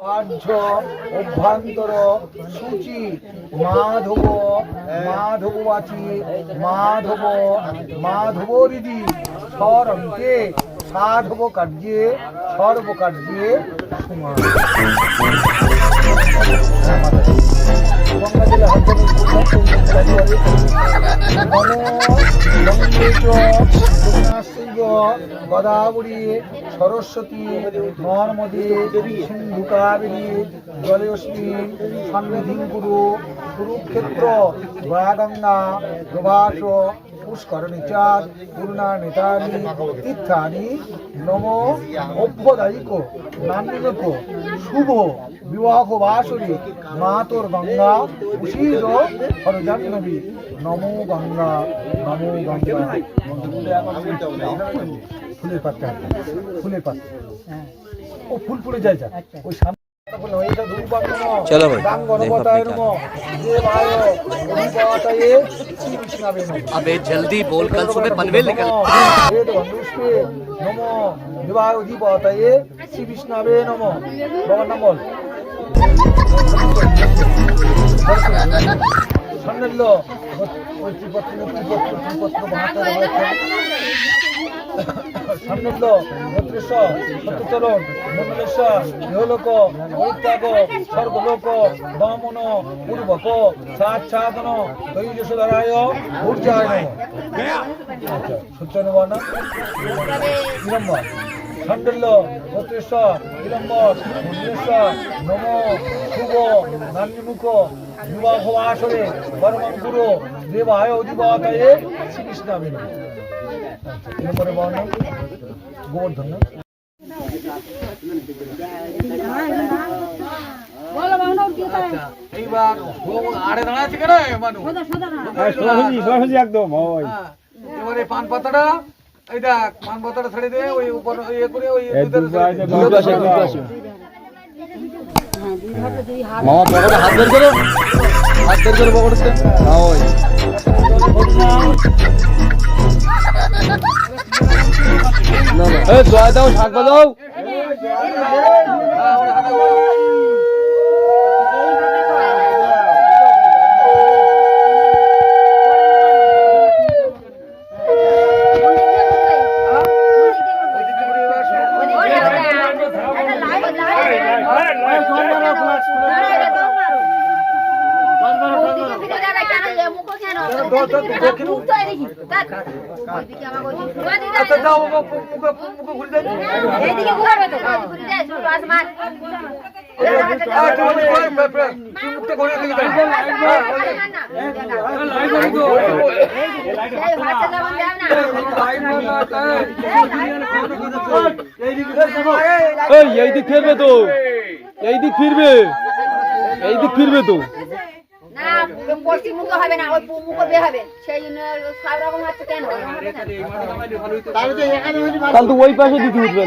আর্য অভ্যন্তর সূচি মাধব মাধববাচী মাধব মাধবরিদি স্বরন্তে সাধব কার্যে সর্বকার্যে সমান গঙ্গা গদাবরী, সরস্বতী নর্মদে সিন্ধু কাবেরী জলেস্মিন সন্নিধিং গুরু, কুরুক্ষেত্র গঙ্গা প্রভাস, পুষ্করণী চাঁদ পূর্ণা নেতানি তীর্থানি নম অভ্যদায়িক নান্যক শুভ বিবাহ বাসরী মা তোর গঙ্গা উশীর হরজাহ্নবী নমো গঙ্গা নমো গঙ্গা। ফুলের পাতা ফুলের পাতা। ও ফুল ফুলে যায় যা। ওই সামনে চলো ভাই, গণপতায় দেখো নমঃ দেবায় গণপতায়ে শ্রী বিষ্ণবে নমঃ अबे जल्दी बोल कल सुबह पनवेल निकल वेद बंधुष्टे नमो विवाह अधिपतये श्री विष्णवे नमो বাবার নাম বল সন্ন্যাল্য ওই ত্রিপত্র ত্রিপত্র ত্রিপত্র বাহাত্তর সন্ন্যাল্য ভদ্রেশ্বর সত্যচরণ মন্ডলেশ্বর ইহলোক পরিত্যাগ সর্বলোক বামন পূর্বক সাক্ষাদন তৈজসধারায় ঊর্জায় নমঃ আচ্ছা সূচনা বর্ণ বিলম্বর খণ্ডল্য ভদ্রেশ্বর বিলম্বর মন্ডলেশ্বর নম শুভ নান্যমুখ বিবাহ আসরে পরমং গুরু দেবায় অধিবাতায়ে শ্রীকৃষ্ণ আবিন নম্বরে গোবর্ধন এইবার আড়ে দাঁড়াচ্ছে কেন মানুষ সোজা সোজা এবারে পান পাতাটা এই দেখ পান পাতাটা ছেড়ে দে ওই উপর ইয়ে করে ওই দে। দুই পাশে, দুই পাশে। হ্যাঁ দুই হাতে দুই হাত মামা পকেটে হাত বের করো হাত বের করে পকেটে না ওই না না এই জয় দাও শাক দাও আচ্ছা যাও মুখ মুখ মুখ খুলে দে আচ্ছা ওই ওই তুই মুখটা ঘুরে দিবি এই এই দিক ফিরবে তো এই দিক ফিরবে এই দিক ফিরবে তো না পশ্চিম মুখ হবে না ওই মুখ বের হবে। সেই জন্য সব রকম হচ্ছে কেন? তাহলে তো ওই পাশে দিতে উঠবে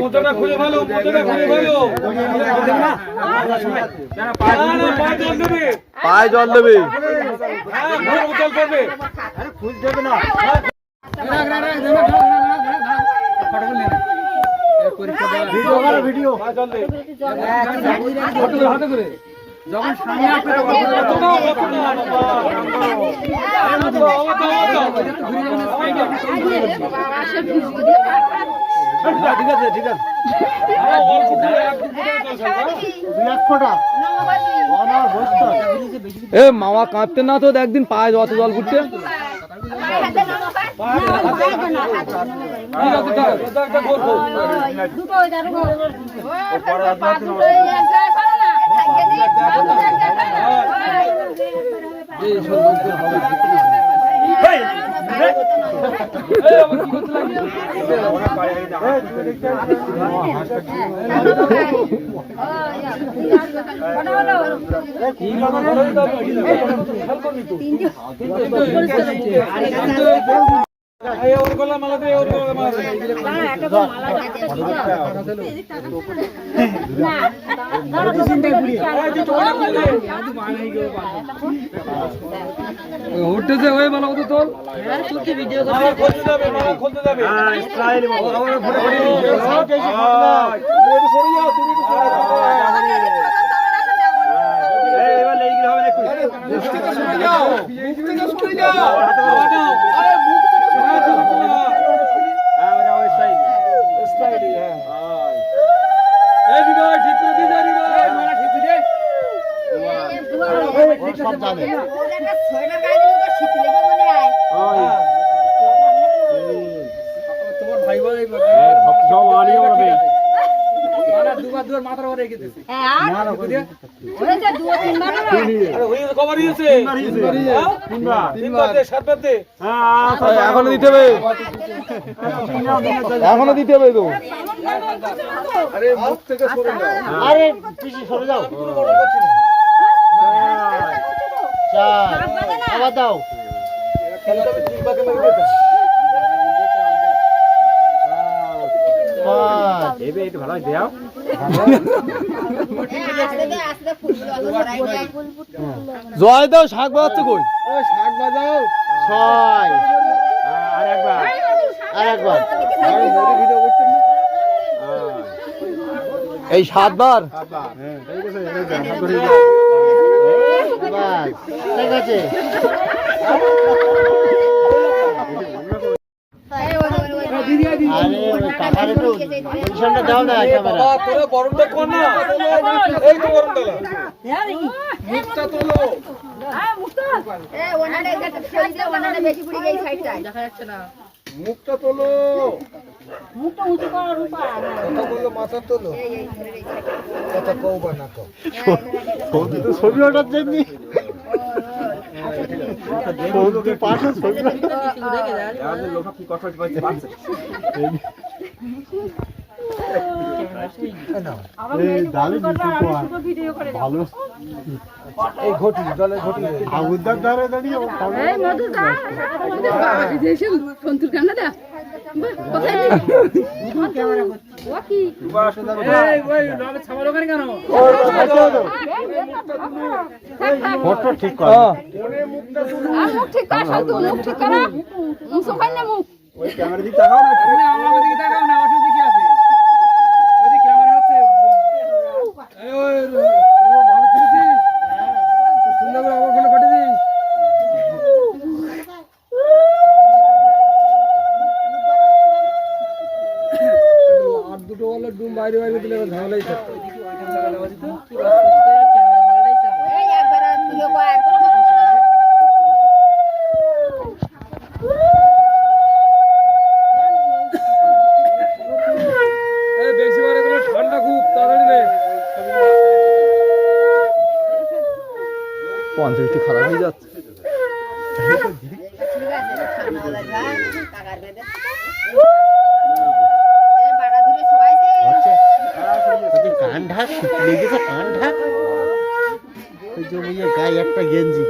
মোজাটা খুলে ভালো মোজাটা খুলে ভালো পায়ে জল দেবে। উতল করবে ভিডিও করো ভিডিও জল দে হাতে করে যখন সামনে আসবে ঠিক আছে ঠিক আছে এ মামা কাঁদতে না তো একদিন পায়ে অত জল ফুটছে। দুটো ওই না উঠতেছে ওই মালা কত তোল মালা খুলতে যাবে মালা খুলতে যাবে আমার ফটো ফটো একটু সরে যাও তুমি একটু সরে যাও মুখ থেকে সরে যাও আরে মুখ থেকে সরে যাও স্টাইলি হ্যাঁ এই দিদি ভাই ঠিক করে দিয়ে যা দিদি ভাই মালা ঠিক করে দে সব জানে ওর একটা সোয়েটার গায়ে দিলে তো শীত লেগে মনে হয় তোমার ভাই ভাই সব আনি ওরবে মালা দুবার দুবার মাথার উপরে রেখে দিছি হ্যাঁ ওরে তো দু তিনবার না? আরে হই কবার দিয়েছে। তিনবার তিনবার সাতবার দে এখনও দিতে হবে। এখনও দিতে হবে তো। আরে মুখ থেকে সরে যাও। আরে সরে যাও পুরো বড় করছি না। চার। আবার দাও। জয় দাও শাক বাজাচ্ছে কই? শাক বাজাও। ছয়। আর একবার। আর একবার। না এই সাতবার। বাস ঠিক আছে না গরমটা কর না এই তো গরম ডালা মুখটা তোলো ওনাটা বেশি পুড়ে যায় সাইডটায় মুখটা তোলো মুখটা উঁচু করার উপায় কথা বলল মাথা তোলো কথা কও বা না কও ছবি ওঠার জন্য বন্ধু ঠিক কর ওই ক্যামেরা তাকাও না। আমার দিকে তাকাও না অসুবিধা কি আছে ওই ক্যামেরা হচ্ছে এই ওই রো- রো- ভালো তুলেছিস সুন্দর করে আমার ফোনে কাটে দিস আর দুটো বলে ডুম বাইরে বাইরে দিলে ঝামেলাই থাকতো বাড়া খারাপ সবাই যাচ্ছে। কান ঢাক লেগেছে কান ঢাক গায়ে একটা গেঞ্জি।